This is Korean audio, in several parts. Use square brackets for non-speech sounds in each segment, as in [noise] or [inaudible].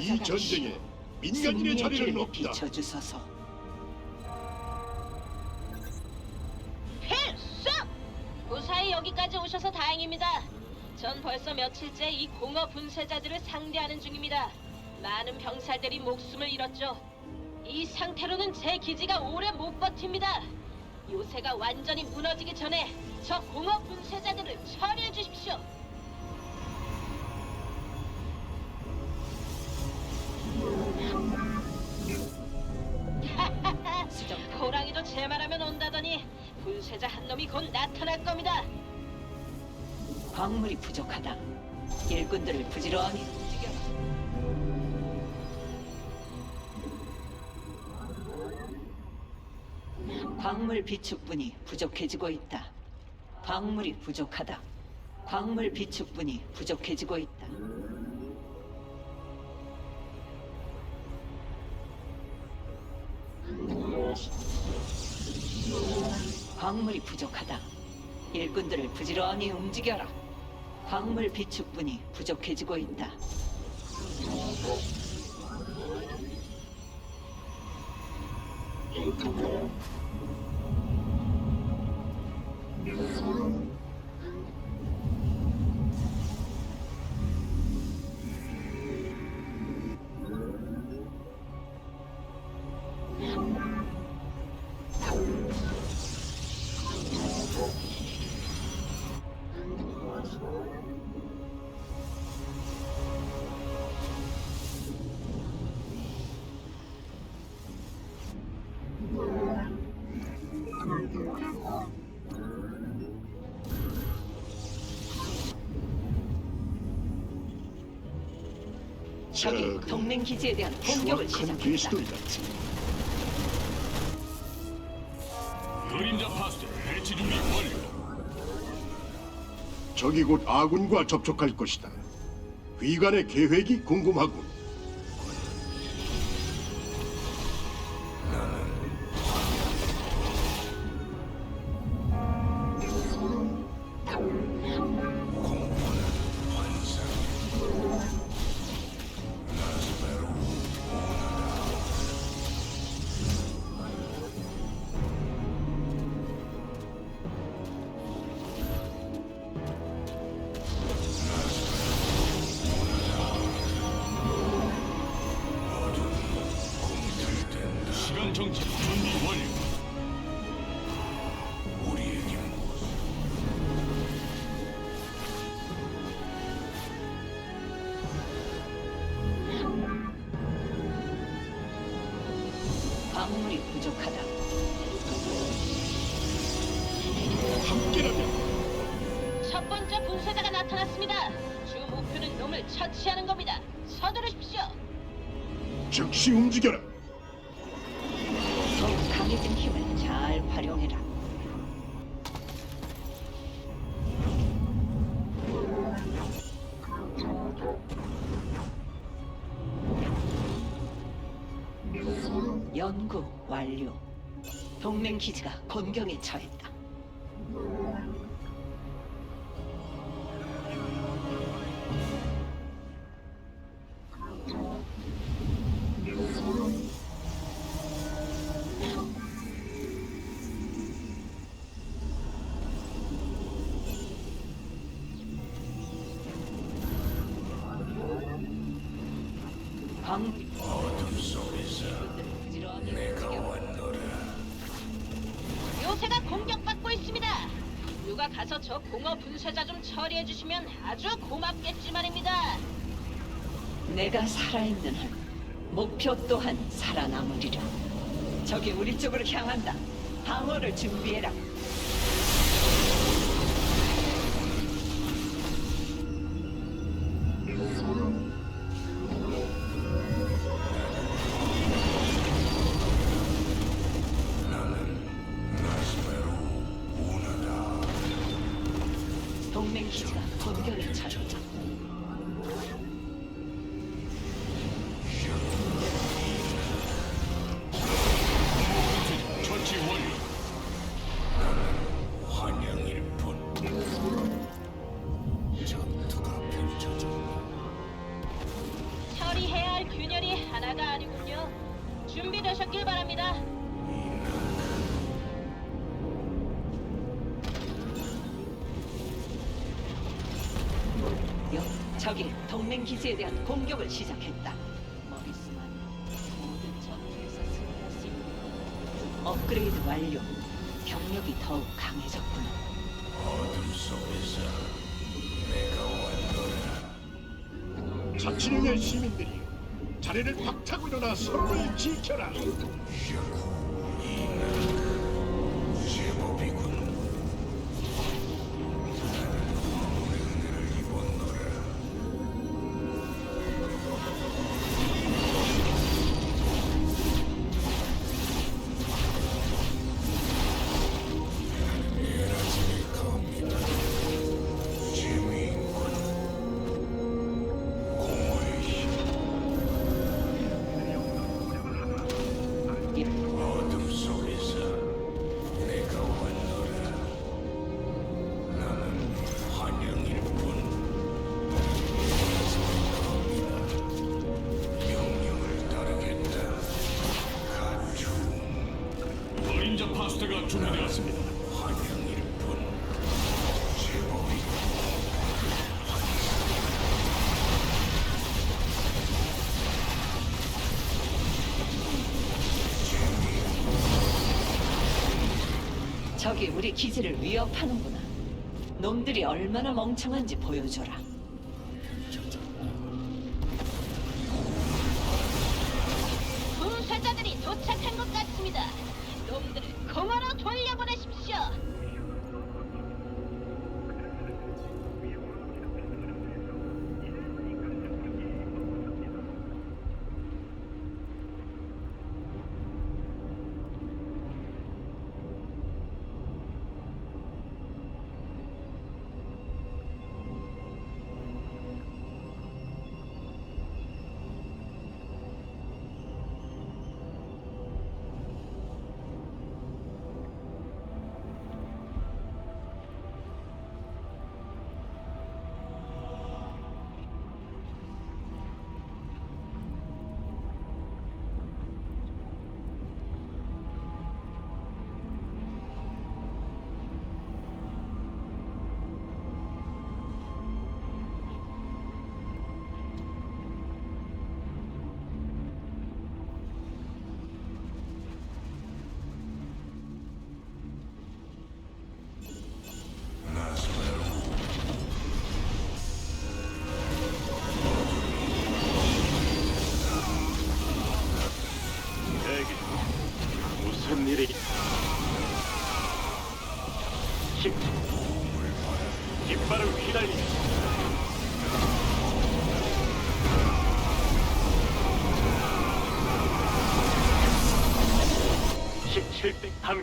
이 전쟁에 민간인의 자리는 없다. 비춰주소서. 필수! 무사히 여기까지 오셔서 다행입니다. 전 벌써 며칠째 이 공허 분쇄자들을 상대하는 중입니다. 많은 병사들이 목숨을 잃었죠. 이 상태로는 제 기지가 오래 못 버팁니다. 요새가 완전히 무너지기 전에 저 공허 분쇄자들을 처리해 주십시오. 분쇄자 한 놈이 곧 나타날 겁니다. 광물이 부족하다. 일꾼들을 부지런히 움직여라. 광물 비축분이 부족해지고 있다. 광물이 부족하다. 광물 비축분이 부족해지고 있다. 광물이 부족하다. 일꾼들을 부지런히 움직여라. 광물 비축분이 부족해지고 있다. 적이 저그 동맹 기지에 대한 공격을 흉악한 시작했다. 괴수들이다. 그림자 파스텔 배치 준비 완료. 적이 곧 아군과 접촉할 것이다. 위관의 계획이 궁금하군. 광물이 부족하다. 함께라면 첫 번째 분쇄자가 나타났습니다. 주 목표는 놈을 처치하는 겁니다. 서두르십시오. 즉시 움직여라. 연구 완료. 동맹 기지가 곤경에 처했다. 어둠 속에서 내가. 왔노라. 요새가 공격받고 있습니다. 누가 가서 저 공허 분쇄자 좀 처리해 주시면 아주 고맙겠지 말입니다. 내가 살아있는 한 목표 또한 살아남으리라. 적이 우리 쪽으로 향한다. 방어를 준비해라. 준비되셨길 바랍니다. 여, 적이 동맹 기지에 대한 공격을 시작했다. 머리스만 모든 전투에서 승리할 수 있는 업그레이드 완료. 병력이 더욱 강해졌구나. 어둠 속에서 내가 왔노라. 자치령의 시민들이 자리를 박차고 일어나 서로를 지켜라. 적이 우리 기지를 위협하는구나. 놈들이 얼마나 멍청한지 보여줘라.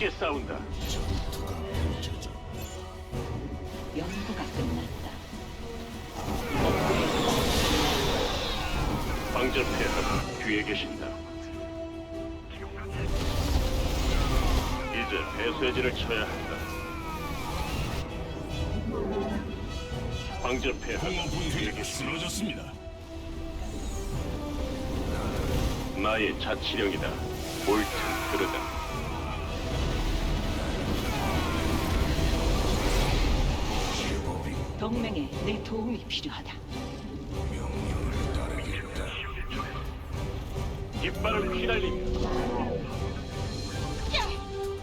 함께 싸운다 연구가 끝났다. 방전 폐하가 뒤에 계신다 이제 배쇄진을 쳐야 한다 방전 폐하가 공허 뒤에 분쇄자가 계신다 쓰러졌습니다. 나의 자치령이다. 옳든 그르다. 동맹에 내 도움이 필요하다. 명령을 따르겠다. 깃발을 휘날리며 야!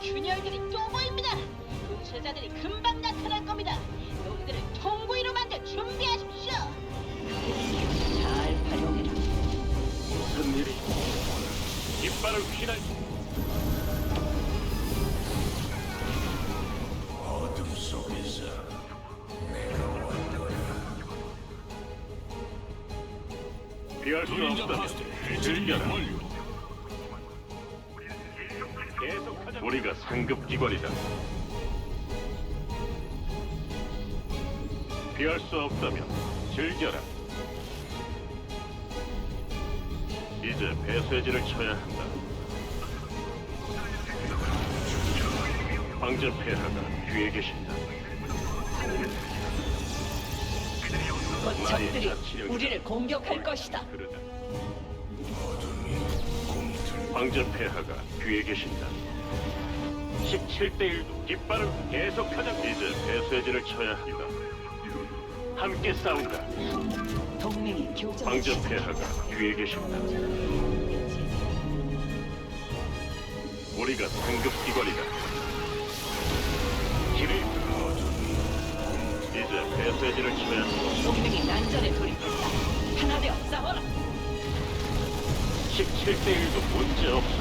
균열들이 또 보입니다. 분쇄자들이 금방 나타날 겁니다. 놈들을 통구이로 만들 준비하십시오. 잘 활용해라. 무슨 일이? 깃발을 휘날 어둠 피할 수 해체준비 즐겨라. 우리가 상급 기관이다. 피할 수 없다면 즐겨라. 이제 배쇄진을 쳐야 한다. 방전 폐하가 뒤에 계신다. 곧 적들이 우리를 공격할 것이다. 그러다. 황제 폐하가 뒤에 계신다. 17대 1도 깃발을 계속하자. 이제 배쇄진을 쳐야 한다. 함께 싸운다. 동맹이 황제 시작했다. 폐하가 뒤에 계신다. 우리가 상급 기관이다. 쳐야 한다. 동맹이 난전에 돌입했다. 하나 되어 싸워라. 17대 1도 문제 없어.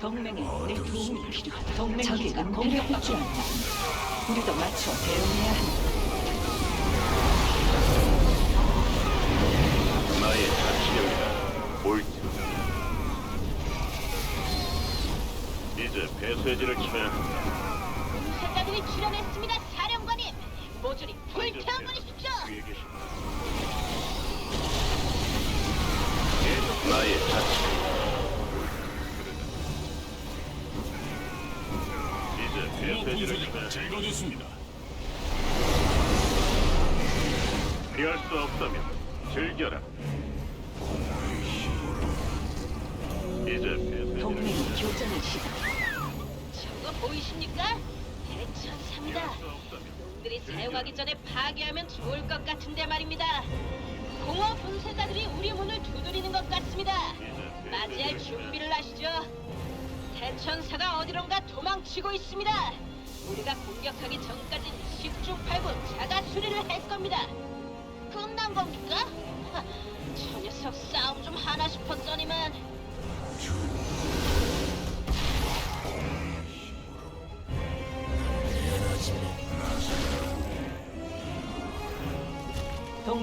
동맹에 내 도움이 필요하다. 동맹 기지가 공격받고 있다. 우리도 맞춰 대응해야 한다. 나의 자치령이다. 옳지. 이제 배쇄진을 쳐야 한다. 분쇄자들이 출연했습니다, 사령관님. 모조리 불태워버리십시오. 계신다. 계속 나의 자치. 이제 공허 배쇄진을 쳐야. 제거됐습니다. 피할 수 없다면 즐겨라. 이제 배쇄진을 동맹이 교전을. 저거 보이십니까? 대천사입니다. 놈들이 사용하기 전에 파괴하면 좋을 것 같은데 말입니다. 공허 분쇄자들이 우리 문을 두드리는 것 같습니다. 맞이할 준비를 하시죠. 대천사가 어디론가 도망치고 있습니다. 우리가 공격하기 전까진 10중 8구 자가 수리를 할 겁니다. 끝난 겁니까? 하, [laughs] 저 녀석 싸움 좀 하나 싶었더니만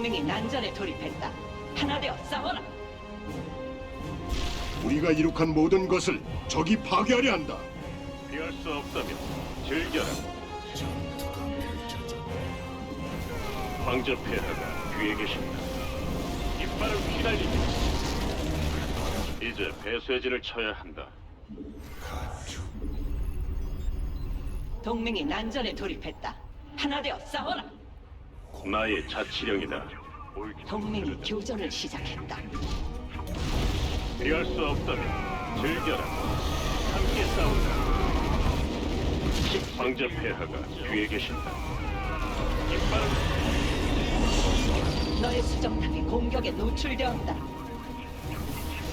동맹이 난전에 돌입했다. 하나 되어 싸워라. 우리가 이룩한 모든 것을 적이 파괴하려 한다. 피할 수 없다면 즐겨라. 황제 폐하가 뒤에 계신다. 이빨을 휘날리며 이제 배쇄진을 쳐야 한다. 동맹이 난전에 돌입했다. 하나 되어 싸워라. 나의 자치령이다. 동맹이 교전을 시작했다. 피할 수 없다면 즐겨라. 함께 싸운다. 황제 폐하가 뒤에 계신다. 이빨을 너의 수정탑이 공격에 노출되었다.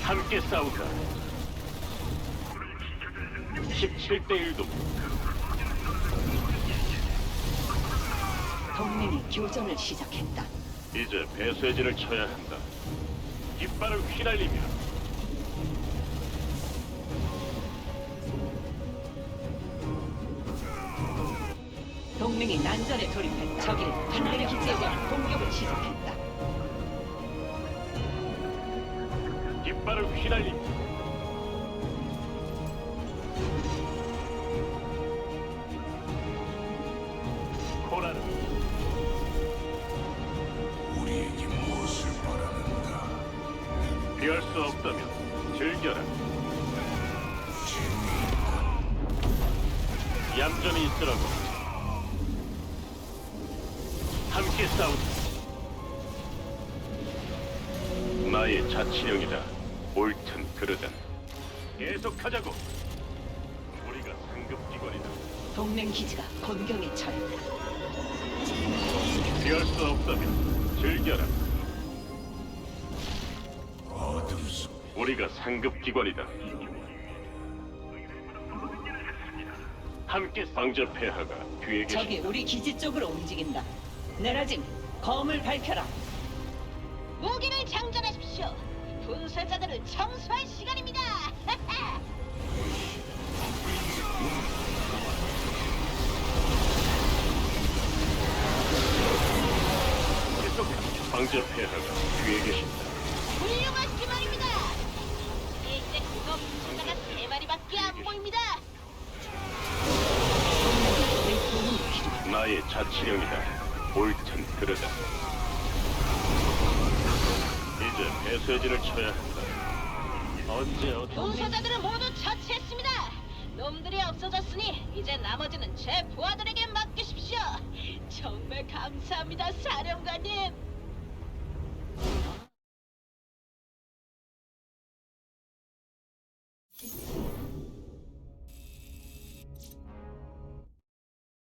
함께 싸운다. 17대 1도 동맹이 교전을 시작했다. 이제 배쇄진을 쳐야 한다. 깃발을 휘날리며 동맹이 난전에 돌입했다. 적이 하나의 기지에 대한 공격을 시작했다. 깃발을 휘날리며 즐겨라. 얌전히 있으라고. 함께 싸우자. 나의 자치령이다. 옳든 그르든 계속하자고. 우리가 상급기관이다. 동맹 기지가 공격에 처했다. 피할 수 없다면 즐겨라. 우리가 상급 기관이다. 함께 방저 폐하가 뒤에 계신다. 적이 우리 기지 쪽으로 움직인다. 내라짐, 검을 밝혀라. 무기를 장전하십시오. 분쇄자들을 청소할 시간입니다. 계속 폐하가 뒤에 계신다. [laughs] 훌륭하시 말입니다. 이제 그거 분쇄자가 세 마리밖에 안 보입니다. 나의 자치령이다. 옳든 그르다. 이제 배쇄진을 쳐야 한다. 언제 어디 분쇄자들을 모두 처치했습니다. 놈들이 없어졌으니 이제 나머지는 제 부하들에게 맡기십시오. 정말 감사합니다, 사령관님.